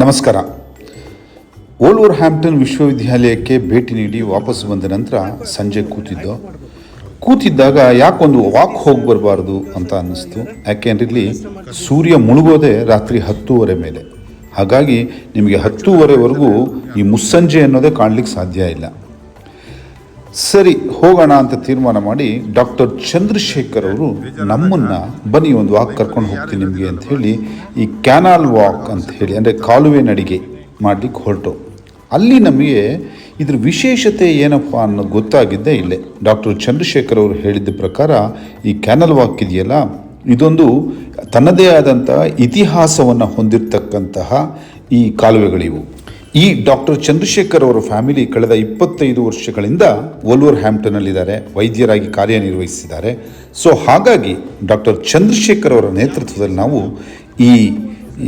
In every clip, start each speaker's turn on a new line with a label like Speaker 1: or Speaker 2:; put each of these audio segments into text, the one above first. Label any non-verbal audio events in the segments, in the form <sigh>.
Speaker 1: ನಮಸ್ಕಾರ. ಓಲ್ವರ್ ಹ್ಯಾಂಪ್ಟನ್ ವಿಶ್ವವಿದ್ಯಾಲಯಕ್ಕೆ ಭೇಟಿ ನೀಡಿ ವಾಪಸ್ ಬಂದ ನಂತರ ಸಂಜೆ ಕೂತಿದ್ದೋ, ಕೂತಿದ್ದಾಗ ಯಾಕೊಂದು ವಾಕ್ ಹೋಗಿ ಬರಬಾರ್ದು ಅಂತ ಅನ್ನಿಸ್ತು. ಯಾಕೆಂದ್ರೆ ಇಲ್ಲಿ ಸೂರ್ಯ ಮುಳುಗೋದೆ ರಾತ್ರಿ ಹತ್ತೂವರೆ ಮೇಲೆ. ಹಾಗಾಗಿ ನಿಮಗೆ ಹತ್ತೂವರೆವರೆಗೂ ಈ ಮುಸ್ಸಂಜೆ ಅನ್ನೋದೇ ಕಾಣಲಿಕ್ಕೆ ಸಾಧ್ಯ ಇಲ್ಲ. ಸರಿ, ಹೋಗೋಣ ಅಂತ ತೀರ್ಮಾನ ಮಾಡಿ ಡಾಕ್ಟರ್ ಚಂದ್ರಶೇಖರ್ ಅವರು ನಮ್ಮನ್ನ ಬನ್ನಿ, ಒಂದು ವಾಕ್ ಕರ್ಕೊಂಡು ಹೋಗ್ತೀನಿ ನಿಮಗೆ ಅಂತ ಹೇಳಿ, ಈ ಕ್ಯಾನಲ್ ವಾಕ್ ಅಂತ ಹೇಳಿ, ಅಂದರೆ ಕಾಲುವೆ ನಡಿಗೆ ಮಾಡಲಿಕ್ಕೆ ಹೊರಟು. ಅಲ್ಲಿ ನಮಗೆ ಇದ್ರ ವಿಶೇಷತೆ ಏನಪ್ಪ ಅನ್ನೋ ಗೊತ್ತಾಗಿದ್ದೇ ಇಲ್ಲೇ. ಡಾಕ್ಟರ್ ಚಂದ್ರಶೇಖರ್ ಅವರು ಹೇಳಿದ ಪ್ರಕಾರ ಈ ಕ್ಯಾನಲ್ ವಾಕ್ ಇದೆಯಲ್ಲ, ಇದೊಂದು ತನ್ನದೇ ಆದಂತಹ ಇತಿಹಾಸವನ್ನು ಹೊಂದಿರತಕ್ಕಂತಹ ಈ ಕಾಲುವೆಗಳಿವು. ಈ ಡಾಕ್ಟರ್ ಚಂದ್ರಶೇಖರ್ ಅವರ ಫ್ಯಾಮಿಲಿ ಕಳೆದ ಇಪ್ಪತ್ತೈದು ವರ್ಷಗಳಿಂದ ಓಲ್ವರ್ ಹ್ಯಾಂಪ್ಟನ್ನಲ್ಲಿದ್ದಾರೆ ವೈದ್ಯರಾಗಿ ಕಾರ್ಯನಿರ್ವಹಿಸಿದ್ದಾರೆ. ಸೊ, ಹಾಗಾಗಿ ಡಾಕ್ಟರ್ ಚಂದ್ರಶೇಖರ್ ಅವರ ನೇತೃತ್ವದಲ್ಲಿ ನಾವು ಈ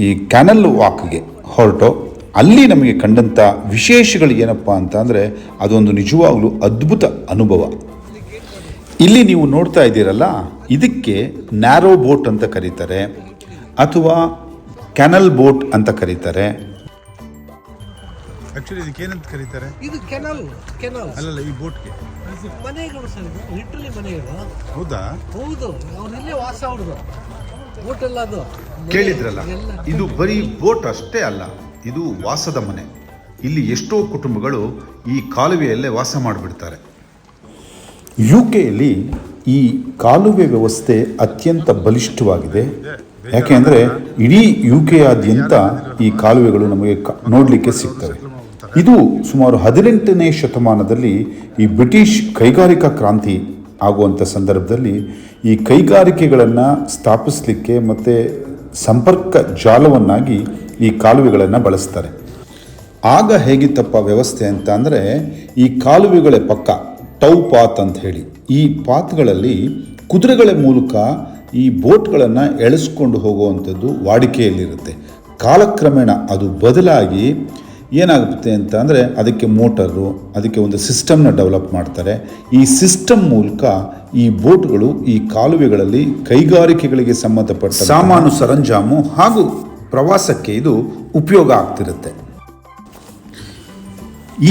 Speaker 1: ಈ ಕ್ಯಾನಲ್ ವಾಕ್ಗೆ ಹೊರಟು. ಅಲ್ಲಿ ನಮಗೆ ಕಂಡಂಥ ವಿಶೇಷಗಳು ಏನಪ್ಪ ಅಂತ ಅಂದರೆ ಅದೊಂದು ನಿಜವಾಗಲೂ ಅದ್ಭುತ ಅನುಭವ. ಇಲ್ಲಿ ನೀವು ನೋಡ್ತಾ ಇದ್ದೀರಲ್ಲ, ಇದಕ್ಕೆ ನ್ಯಾರೋ ಬೋಟ್ ಅಂತ ಕರೀತಾರೆ, ಅಥವಾ ಕ್ಯಾನಲ್ ಬೋಟ್ ಅಂತ ಕರೀತಾರೆ.
Speaker 2: ಆಕ್ಚುಲಿ ಇದಕ್ಕೆ ಏನಂತ ಕರೀತಾರೆ?
Speaker 3: ಇದು ಕೆನಲ್ ಕೆನಲ್.
Speaker 2: ಅಲ್ಲಲ್ಲ ಈ ಬೋಟ್ಗೆ.
Speaker 3: ಮನೆಗಳು ಸರ್ ಲಿಟ್ರಲಿ ಮನೆಗಳು.
Speaker 2: ಹೌದಾ?
Speaker 3: ಹೌದು ಇಲ್ಲೇ ವಾಸ ಅವ್ರದ್ದು ಬೋಟ್ ಎಲ್ಲ ಅದು.
Speaker 1: ಕೇಳಿದ್ರಲ್ಲ ಇದು ಬರೀ ಬೋಟ್ ಅಷ್ಟೇ ಅಲ್ಲ ಇದು ವಾಸದ ಮನೆ. ಇಲ್ಲಿ ಎಷ್ಟೋ ಕುಟುಂಬಗಳು ಈ ಕಾಲುವೆಯಲ್ಲೇ ವಾಸ ಮಾಡಿಬಿಡ್ತಾರೆ. ಯು ಕೆಯಲ್ಲಿ ಈ ಕಾಲುವೆ ವ್ಯವಸ್ಥೆ ಅತ್ಯಂತ ಬಲಿಷ್ಠವಾಗಿದೆ. ಯಾಕೆ ಅಂದರೆ ಇಡೀ ಯು ಕೆಯಾದ್ಯಂತ ಈ ಕಾಲುವೆಗಳು ನಮಗೆ ನೋಡಲಿಕ್ಕೆ ಸಿಗ್ತವೆ. ಇದು ಸುಮಾರು ಹದಿನೆಂಟನೇ ಶತಮಾನದಲ್ಲಿ ಈ ಬ್ರಿಟಿಷ್ ಕೈಗಾರಿಕಾ ಕ್ರಾಂತಿ ಆಗುವಂಥ ಸಂದರ್ಭದಲ್ಲಿ ಈ ಕೈಗಾರಿಕೆಗಳನ್ನು ಸ್ಥಾಪಿಸಲಿಕ್ಕೆ ಮತ್ತು ಸಂಪರ್ಕ ಜಾಲವನ್ನಾಗಿ ಈ ಕಾಲುವೆಗಳನ್ನು ಬಳಸ್ತಾರೆ. ಆಗ ಹೇಗಿತ್ತಪ್ಪ ವ್ಯವಸ್ಥೆ ಅಂತ ಅಂದರೆ ಈ ಕಾಲುವೆಗಳ ಪಕ್ಕ, ಟೌ ಪಾತ್ ಅಂತ ಹೇಳಿ. ಈ ಪಾತ್ಗಳಲ್ಲಿ ಕುದುರೆಗಳ ಮೂಲಕ ಈ ಬೋಟ್ಗಳನ್ನು ಎಳೆಸ್ಕೊಂಡು ಹೋಗುವಂಥದ್ದು ವಾಡಿಕೆಯಲ್ಲಿರುತ್ತೆ. ಕಾಲಕ್ರಮೇಣ ಅದು ಬದಲಾಗಿ ಏನಾಗುತ್ತೆ ಅಂತ ಅಂದರೆ ಅದಕ್ಕೆ ಮೋಟರು, ಅದಕ್ಕೆ ಒಂದು ಸಿಸ್ಟಮ್ನ ಡೆವಲಪ್ ಮಾಡ್ತಾರೆ. ಈ ಸಿಸ್ಟಮ್ ಮೂಲಕ ಈ ಬೋಟ್ಗಳು ಈ ಕಾಲುವೆಗಳಲ್ಲಿ ಕೈಗಾರಿಕೆಗಳಿಗೆ ಸಂಬಂಧಪಟ್ಟ ಸಾಮಾನು ಸರಂಜಾಮು ಹಾಗೂ ಪ್ರವಾಸಕ್ಕೆ ಇದು ಉಪಯೋಗ ಆಗ್ತಿರುತ್ತೆ.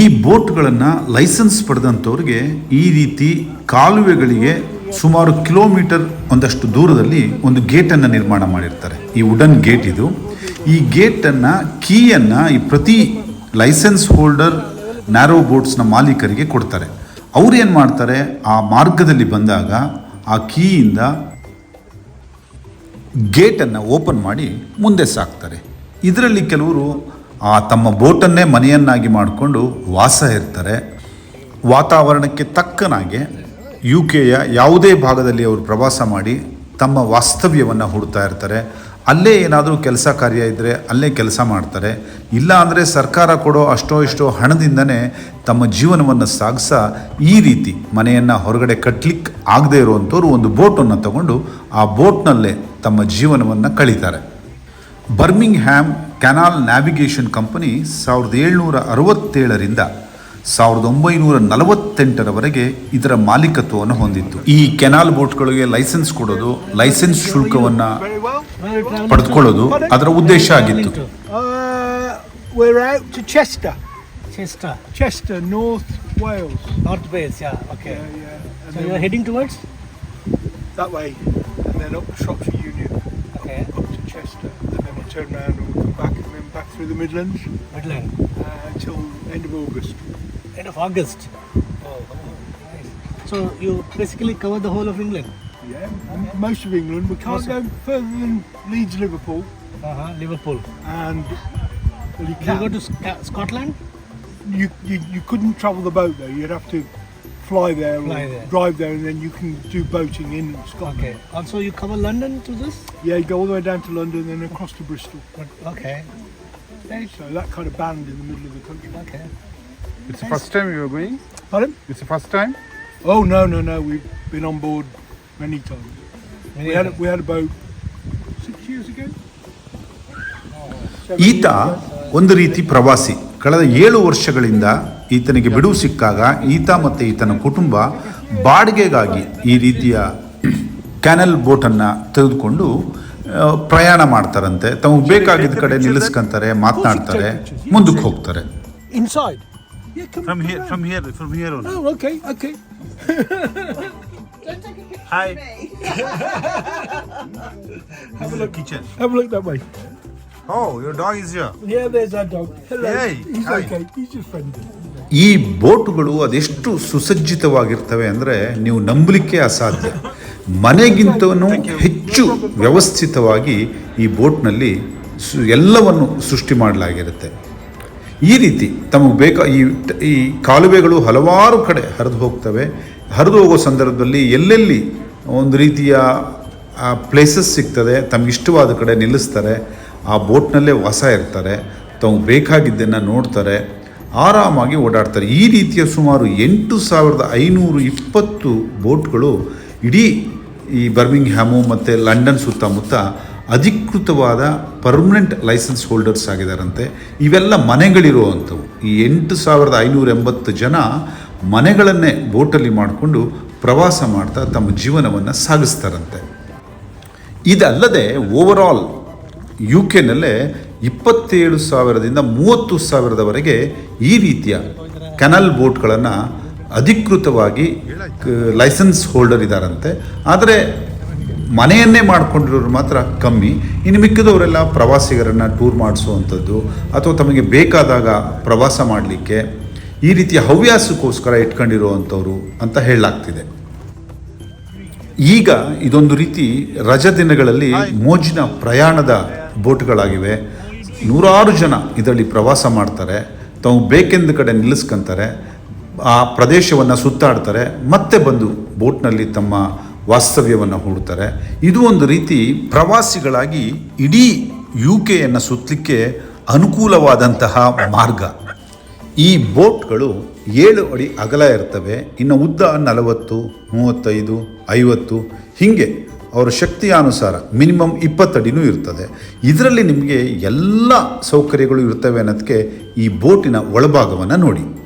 Speaker 1: ಈ ಬೋಟ್ಗಳನ್ನು ಲೈಸೆನ್ಸ್ ಪಡೆದಂಥವ್ರಿಗೆ ಈ ರೀತಿ ಕಾಲುವೆಗಳಿಗೆ ಸುಮಾರು ಕಿಲೋಮೀಟರ್ ಒಂದಷ್ಟು ದೂರದಲ್ಲಿ ಒಂದು ಗೇಟನ್ನು ನಿರ್ಮಾಣ ಮಾಡಿರ್ತಾರೆ. ಈ ವುಡನ್ ಗೇಟ್ ಇದು. ಈ ಗೇಟನ್ನು ಕೀಯನ್ನು ಈ ಪ್ರತಿ ಲೈಸೆನ್ಸ್ ಹೋಲ್ಡರ್ ನ್ಯಾರೋ ಬೋಟ್ಸ್ನ ಮಾಲೀಕರಿಗೆ ಕೊಡ್ತಾರೆ. ಅವ್ರು ಏನು ಮಾಡ್ತಾರೆ? ಆ ಮಾರ್ಗದಲ್ಲಿ ಬಂದಾಗ ಆ ಕೀಯಿಂದ ಗೇಟನ್ನು ಓಪನ್ ಮಾಡಿ ಮುಂದೆ ಸಾಕ್ತಾರೆ. ಇದರಲ್ಲಿ ಕೆಲವರು ಆ ತಮ್ಮ ಬೋಟನ್ನೇ ಮನೆಯನ್ನಾಗಿ ಮಾಡಿಕೊಂಡು ವಾಸ ಇರ್ತಾರೆ. ವಾತಾವರಣಕ್ಕೆ ತಕ್ಕನಾಗೆ ಯು ಕೆಯ ಯಾವುದೇ ಭಾಗದಲ್ಲಿ ಅವರು ಪ್ರವಾಸ ಮಾಡಿ ತಮ್ಮ ವಾಸ್ತವ್ಯವನ್ನು ಹುಡ್ತಾ ಇರ್ತಾರೆ. ಅಲ್ಲೇ ಏನಾದರೂ ಕೆಲಸ ಕಾರ್ಯ ಇದ್ದರೆ ಅಲ್ಲೇ ಕೆಲಸ ಮಾಡ್ತಾರೆ ಇಲ್ಲ ಅಂದರೆ ಸರ್ಕಾರ ಕೊಡೋ ಅಷ್ಟೋ ಇಷ್ಟೋ ಹಣದಿಂದನೇ ತಮ್ಮ ಜೀವನವನ್ನು ಸಾಗಿಸ ಈ ರೀತಿ ಮನೆಯನ್ನು ಹೊರಗಡೆ ಕಟ್ಟಲಿಕ್ಕೆ ಆಗದೇ ಇರುವಂಥವ್ರು ಒಂದು ಬೋಟನ್ನು ತಗೊಂಡು ಆ ಬೋಟ್ನಲ್ಲೇ ತಮ್ಮ ಜೀವನವನ್ನು ಕಳೀತಾರೆ Birmingham canal navigation company ಸಾವಿರದ ಏಳ್ನೂರ ಅರವತ್ತೇಳರಿಂದ ಸಾವಿರದ ಒಂಬೈನೂರ ನಲವತ್ತೆಂಟರವರೆಗೆ ಇದರ ಮಾಲೀಕತ್ವವನ್ನು ಹೊಂದಿತ್ತು ಈ ಕೆನಾಲ್ ಬೋಟ್ಗಳಿಗೆ ಲೈಸೆನ್ಸ್ ಕೊಡೋದು, ಲೈಸೆನ್ಸ್ ಶುಲ್ಕವನ್ನು. ಪಡೆದುಕೊಳ್ಳೋದು ಅದರ ಉದ್ದೇಶ ಆಗಿತ್ತು
Speaker 4: Uh, we're out to Chester,
Speaker 3: Chester,
Speaker 4: Chester, North Wales.
Speaker 3: North Wales, yeah, okay.
Speaker 4: Yeah, yeah. And
Speaker 3: So
Speaker 4: then
Speaker 3: you are heading towards?
Speaker 4: that way, and then up to Shropshire Union,
Speaker 3: Okay,
Speaker 4: up to Chester, and then we'll turn around and we'll come back and then back through the Midlands
Speaker 3: Midland.
Speaker 4: uh, until end of August.
Speaker 3: End of August. Oh, oh, nice. So you basically cover the whole of England?
Speaker 4: yeah, okay. most of England. We can't go further than Leeds, Liverpool.
Speaker 3: Uh-huh, Liverpool.
Speaker 4: And well, you
Speaker 3: can. You go to uh, Scotland?
Speaker 4: You, you, you couldn't travel the boat though. You'd have to fly there
Speaker 3: fly
Speaker 4: or
Speaker 3: there.
Speaker 4: drive there, and then you can do boating in Scotland.
Speaker 3: Okay. Also, you cover London to this?
Speaker 4: Yeah, you go all the way down to London, then across to Bristol.
Speaker 3: Okay.
Speaker 4: So that kind of band in the middle of the country.
Speaker 3: Okay.
Speaker 2: It's the first time you were going?
Speaker 4: Pardon?
Speaker 2: It's the first time?
Speaker 4: Oh no no no! We've been on board many times. We had a, we had a boat six years ago.
Speaker 1: ಈತ ಒಂದು ರೀತಿ ಪ್ರವಾಸಿ ಕಳೆದ ಏಳು ವರ್ಷಗಳಿಂದ ಈತನಿಗೆ ಬಿಡುವು ಸಿಕ್ಕಾಗ ಈತ ಮತ್ತು ಈತನ ಕುಟುಂಬ ಬಾಡಿಗೆಗಾಗಿ ಈ ರೀತಿಯ ಕ್ಯಾನಲ್ ಬೋಟನ್ನು ತೆಗೆದುಕೊಂಡು ಪ್ರಯಾಣ ಮಾಡ್ತಾರಂತೆ ತಮಗೆ ಬೇಕಾಗಿದ್ದ ಕಡೆ ನಿಲ್ಲಿಸ್ಕೊಂತಾರೆ ಮಾತನಾಡ್ತಾರೆ ಮುಂದಕ್ಕೆ ಹೋಗ್ತಾರೆ
Speaker 2: From here, from here, from here on.
Speaker 4: Oh, okay, okay. <laughs>
Speaker 2: Hi. <laughs>
Speaker 4: Have a look.
Speaker 2: Kitchen.
Speaker 4: Have a look that way.
Speaker 2: Oh, your dog is here.
Speaker 4: Yeah, there's our dog. Hello.
Speaker 2: Hey,
Speaker 4: He's
Speaker 2: hi.
Speaker 4: okay. He's just friendly.
Speaker 1: ಈ ಬೋಟುಗಳು ಅದೆಷ್ಟು ಸುಸಜ್ಜಿತವಾಗಿರ್ತವೆ ಅಂದರೆ ನೀವು ನಂಬಲಿಕ್ಕೆ ಅಸಾಧ್ಯ ಮನೆಗಿಂತನೂ ಹೆಚ್ಚು ವ್ಯವಸ್ಥಿತವಾಗಿ ಈ ಬೋಟ್ನಲ್ಲಿ ಸು ಎಲ್ಲವನ್ನು ಸೃಷ್ಟಿ ಮಾಡಲಾಗಿರುತ್ತೆ ಈ ರೀತಿ ತಮಗೆ ಬೇಕಾ ಈ ಈ ಕಾಲುವೆಗಳು ಹಲವಾರು ಕಡೆ ಹರಿದು ಹೋಗ್ತವೆ ಹರಿದು ಹೋಗೋ ಸಂದರ್ಭದಲ್ಲಿ ಎಲ್ಲೆಲ್ಲಿ ಒಂದು ರೀತಿಯ ಪ್ಲೇಸಸ್ ಸಿಗ್ತದೆ, ತಮ್ಗೆ ಇಷ್ಟವಾದ ಕಡೆ ನಿಲ್ಲಿಸ್ತಾರೆ, ಆ ಬೋಟ್ನಲ್ಲೇ ವಾಸ ಇರ್ತಾರೆ, ತಮಗೆ ಬೇಕಾಗಿದ್ದನ್ನು ನೋಡ್ತಾರೆ, ಆರಾಮಾಗಿ ಓಡಾಡ್ತಾರೆ. ಈ ರೀತಿಯ ಸುಮಾರು ಎಂಟು ಸಾವಿರದ ಐನೂರು ಇಪ್ಪತ್ತು ಬೋಟ್ಗಳು ಇಡೀ ಈ ಬರ್ಮಿಂಗ್ ಹ್ಯಾಮು ಮತ್ತು ಲಂಡನ್ ಸುತ್ತಮುತ್ತ ಅಧಿಕೃತವಾದ ಪರ್ಮನೆಂಟ್ ಲೈಸೆನ್ಸ್ ಹೋಲ್ಡರ್ಸ್ ಆಗಿದ್ದಾರಂತೆ ಇವೆಲ್ಲ ಮನೆಗಳಿರುವಂಥವು. ಈ ಎಂಟು ಸಾವಿರದ ಐನೂರ ಎಂಬತ್ತು ಜನ ಮನೆಗಳನ್ನೇ ಬೋಟಲ್ಲಿ ಮಾಡಿಕೊಂಡು ಪ್ರವಾಸ ಮಾಡ್ತಾ ತಮ್ಮ ಜೀವನವನ್ನು ಸಾಗಿಸ್ತಾರಂತೆ. ಇದಲ್ಲದೆ ಓವರಾಲ್ ಯು ಕೆನಲ್ಲೇ ಇಪ್ಪತ್ತೇಳು ಸಾವಿರದಿಂದ ಮೂವತ್ತು ಸಾವಿರದವರೆಗೆ ಈ ರೀತಿಯ ಕೆನಲ್ ಬೋಟ್ಗಳನ್ನು ಅಧಿಕೃತವಾಗಿ ಲೈಸೆನ್ಸ್ ಹೋಲ್ಡರ್ ಇದ್ದಾರಂತೆ ಆದರೆ ಮನೆಯನ್ನೇ ಮಾಡಿಕೊಂಡಿರೋರು ಮಾತ್ರ ಕಮ್ಮಿ. ಇನ್ನು ಮಿಕ್ಕಿದವರೆಲ್ಲ ಪ್ರವಾಸಿಗರನ್ನು ಟೂರ್ ಮಾಡಿಸುವಂಥದ್ದು, ಅಥವಾ ತಮಗೆ ಬೇಕಾದಾಗ ಪ್ರವಾಸ ಮಾಡಲಿಕ್ಕೆ ಈ ರೀತಿಯ ಹವ್ಯಾಸಕ್ಕೋಸ್ಕರ ಇಟ್ಕೊಂಡಿರುವಂಥವ್ರು ಅಂತ ಹೇಳಲಾಗ್ತಿದೆ. ಈಗ ಇದೊಂದು ರೀತಿ ರಜ ದಿನಗಳಲ್ಲಿ ಮೋಜಿನ ಪ್ರಯಾಣದ ಬೋಟ್ಗಳಾಗಿವೆ. ನೂರಾರು ಜನ ಇದರಲ್ಲಿ ಪ್ರವಾಸ ಮಾಡ್ತಾರೆ. ತಾವು ಬೇಕೆಂದ ಕಡೆ ನಿಲ್ಲಿಸ್ಕೊಂತಾರೆ. ಆ ಪ್ರದೇಶವನ್ನು ಸುತ್ತಾಡ್ತಾರೆ. ಮತ್ತೆ ಬಂದು ಬೋಟ್ನಲ್ಲಿ ತಮ್ಮ ವಾಸ್ತವ್ಯವನ್ನು ಹೂಡ್ತಾರೆ. ಇದು ಒಂದು ರೀತಿ ಪ್ರವಾಸಿಗಳಾಗಿ ಇಡೀ ಯು ಕೆಯನ್ನು ಸುತ್ತಲಿಕ್ಕೆ ಅನುಕೂಲವಾದಂತಹ ಮಾರ್ಗ. ಈ ಬೋಟ್ಗಳು ಏಳು ಅಡಿ ಅಗಲ ಇರ್ತವೆ, ಇನ್ನು ಉದ್ದ ನಲವತ್ತು, ಮೂವತ್ತೈದು, ಐವತ್ತು, ಹೀಗೆ ಅವರ ಶಕ್ತಿಯಾನುಸಾರ ಮಿನಿಮಮ್ ಇಪ್ಪತ್ತಡಿನೂ ಇರ್ತದೆ. ಇದರಲ್ಲಿ ನಿಮಗೆ ಎಲ್ಲ ಸೌಕರ್ಯಗಳು ಇರ್ತವೆ ಅನ್ನೋದಕ್ಕೆ ಈ ಬೋಟಿನ ಒಳಭಾಗವನ್ನು ನೋಡಿ.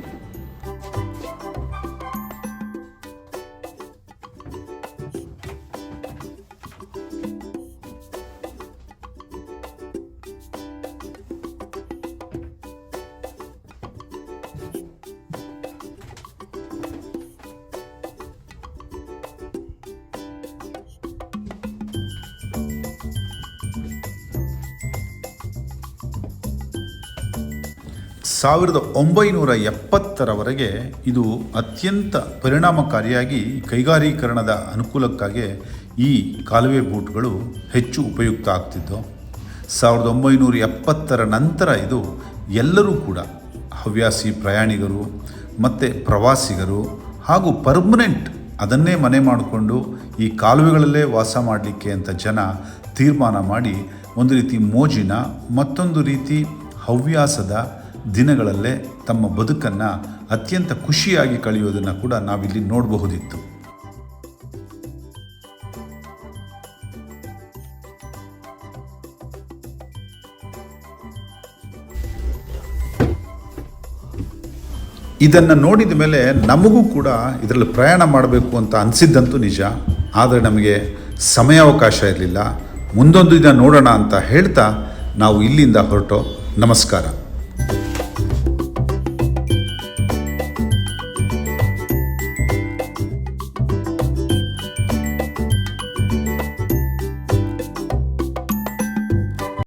Speaker 1: ಸಾವಿರದ ಒಂಬೈನೂರ ಎಪ್ಪತ್ತರವರೆಗೆ ಇದು ಅತ್ಯಂತ ಪರಿಣಾಮಕಾರಿಯಾಗಿ ಕೈಗಾರೀಕರಣದ ಅನುಕೂಲಕ್ಕಾಗಿ ಈ ಕಾಲುವೆ ಬೋಟ್ಗಳು ಹೆಚ್ಚು ಉಪಯುಕ್ತ ಆಗ್ತಿದ್ದವು. ಸಾವಿರದ ಒಂಬೈನೂರ ಎಪ್ಪತ್ತರ ನಂತರ ಇದು ಎಲ್ಲರೂ ಕೂಡ, ಹವ್ಯಾಸಿ ಪ್ರಯಾಣಿಗರು ಮತ್ತು ಪ್ರವಾಸಿಗರು ಹಾಗೂ ಪರ್ಮನೆಂಟ್ ಅದನ್ನೇ ಮನೆ ಮಾಡಿಕೊಂಡು ಈ ಕಾಲುವೆಗಳಲ್ಲೇ ವಾಸ ಮಾಡಲಿಕ್ಕೆ ಅಂತ ಜನ ತೀರ್ಮಾನ ಮಾಡಿ ಒಂದು ರೀತಿ ಮೋಜಿನ ಮತ್ತೊಂದು ರೀತಿ ಹವ್ಯಾಸದ ದಿನಗಳಲ್ಲೇ ತಮ್ಮ ಬದುಕನ್ನು ಅತ್ಯಂತ ಖುಷಿಯಾಗಿ ಕಳೆಯೋದನ್ನು ಕೂಡ ನಾವಿಲ್ಲಿ ನೋಡಬಹುದಿತ್ತು. ಇದನ್ನು ನೋಡಿದ ಮೇಲೆ ನಮಗೂ ಕೂಡ ಇದರಲ್ಲಿ ಪ್ರಯಾಣ ಮಾಡಬೇಕು ಅಂತ ಅನಿಸಿದ್ದಂತೂ ನಿಜ. ಆದರೆ ನಮಗೆ ಸಮಯಾವಕಾಶ ಇರಲಿಲ್ಲ. ಮುಂದೊಂದು ದಿನ ನೋಡೋಣ ಅಂತ ಹೇಳ್ತಾ ನಾವು ಇಲ್ಲಿಂದ ಹೊರಟೋ. ನಮಸ್ಕಾರ.